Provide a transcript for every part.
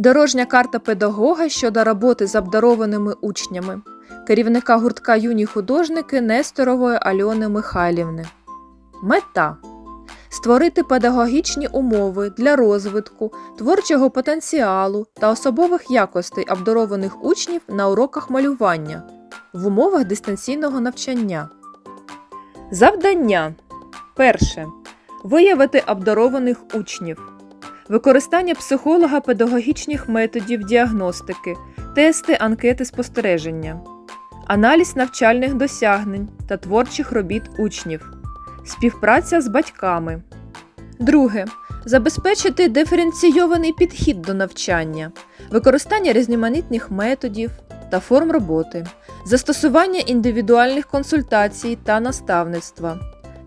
Дорожня карта педагога щодо роботи з обдарованими учнями, керівника гуртка юні художники Несторової Альони Михайлівни. Мета створити педагогічні умови для розвитку творчого потенціалу та особових якостей обдарованих учнів на уроках малювання в умовах дистанційного навчання. Завдання перше. Виявити обдарованих учнів. Використання психолога педагогічних методів діагностики, тести анкети спостереження, аналіз навчальних досягнень та творчих робіт учнів, співпраця з батьками. Друге. Забезпечити диференційований підхід до навчання, використання різноманітних методів та форм роботи, застосування індивідуальних консультацій та наставництва,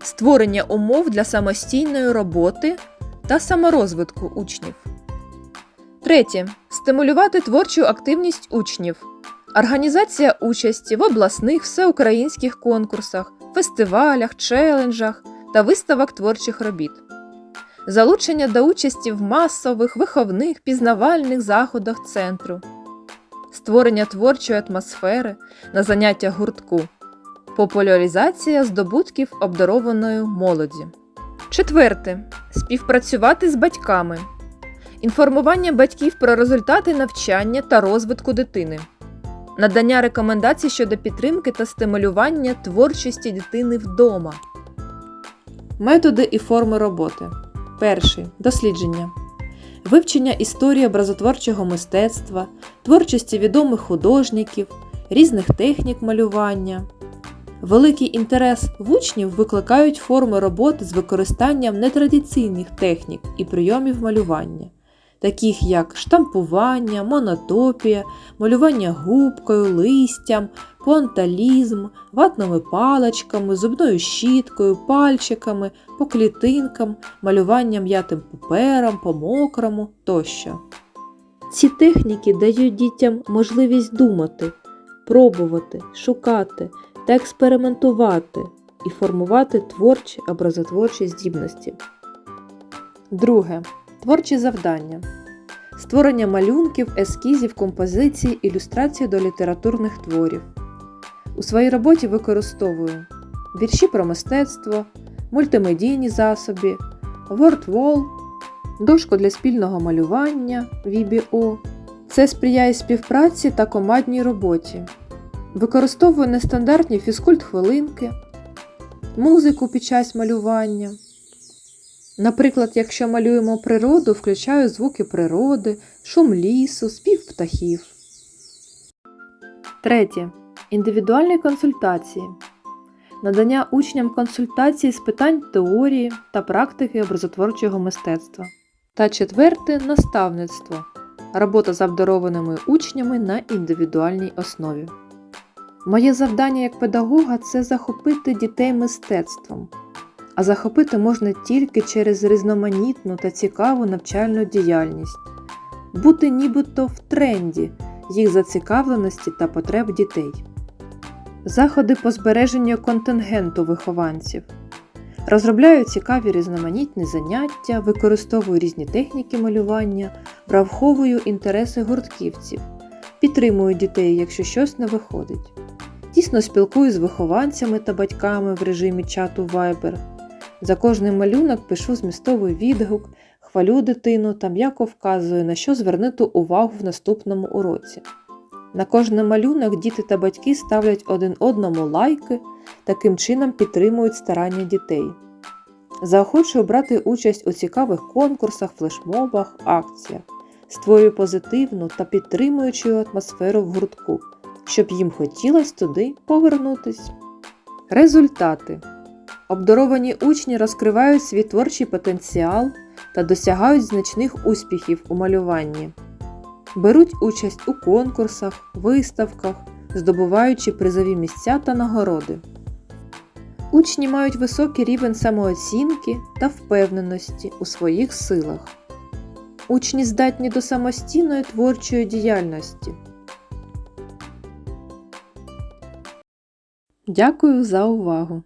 створення умов для самостійної роботи та саморозвитку учнів. Третє. Стимулювати творчу активність учнів. Організація участі в обласних всеукраїнських конкурсах, фестивалях, челенджах та виставок творчих робіт. Залучення до участі в масових, виховних, пізнавальних заходах центру. Створення творчої атмосфери на заняттях гуртку. Популяризація здобутків обдарованої молоді. Четверте. Співпрацювати з батьками. Інформування батьків про результати навчання та розвитку дитини. Надання рекомендацій щодо підтримки та стимулювання творчості дитини вдома. Методи і форми роботи. Перший дослідження. Вивчення історії образотворчого мистецтва, творчості відомих художників, різних технік малювання. Великий інтерес учнів викликають форми роботи з використанням нетрадиційних технік і прийомів малювання, таких як штампування, монотопія, малювання губкою, листям, понталізм, ватними паличками, зубною щіткою, пальчиками, по клітинкам, малювання м'ятим папером, по мокрому тощо. Ці техніки дають дітям можливість думати, пробувати, шукати та експериментувати і формувати творчі образотворчі здібності. Друге. Творчі завдання. Створення малюнків, ескізів, композицій, ілюстрацій до літературних творів. У своїй роботі використовую вірші про мистецтво, мультимедійні засоби, WordWall, дошку для спільного малювання VBO. Це сприяє співпраці та командній роботі. Використовую нестандартні фізкульт-хвилинки, музику під час малювання. Наприклад, якщо малюємо природу, включаю звуки природи, шум лісу, спів птахів. Третє. Індивідуальні консультації. Надання учням консультацій з питань теорії та практики образотворчого мистецтва. Та четверте наставництво. Робота з обдарованими учнями на індивідуальній основі. Моє завдання як педагога це захопити дітей мистецтвом. А захопити можна тільки через різноманітну та цікаву навчальну діяльність, бути нібито в тренді їх зацікавленості та потреб дітей. Заходи по збереженню контингенту вихованців. Розробляю цікаві різноманітні заняття, використовую різні техніки малювання, враховую інтереси гуртківців, підтримую дітей, якщо щось не виходить. Тісно спілкуюсь з вихованцями та батьками в режимі чату Viber. За кожний малюнок пишу змістовий відгук, хвалю дитину та м'яко вказую, на що звернути увагу в наступному уроці. На кожний малюнок діти та батьки ставлять один одному лайки, таким чином підтримують старання дітей. Заохочую брати участь у цікавих конкурсах, флешмобах, акціях, створюю позитивну та підтримуючу атмосферу в гуртку, щоб їм хотілося туди повернутись. Результати Обдаровані учні розкривають свій творчий потенціал та досягають значних успіхів у малюванні, беруть участь у конкурсах, виставках, здобуваючи призові місця та нагороди. Учні мають високий рівень самооцінки та впевненості у своїх силах. Учні здатні до самостійної творчої діяльності. Дякую за увагу!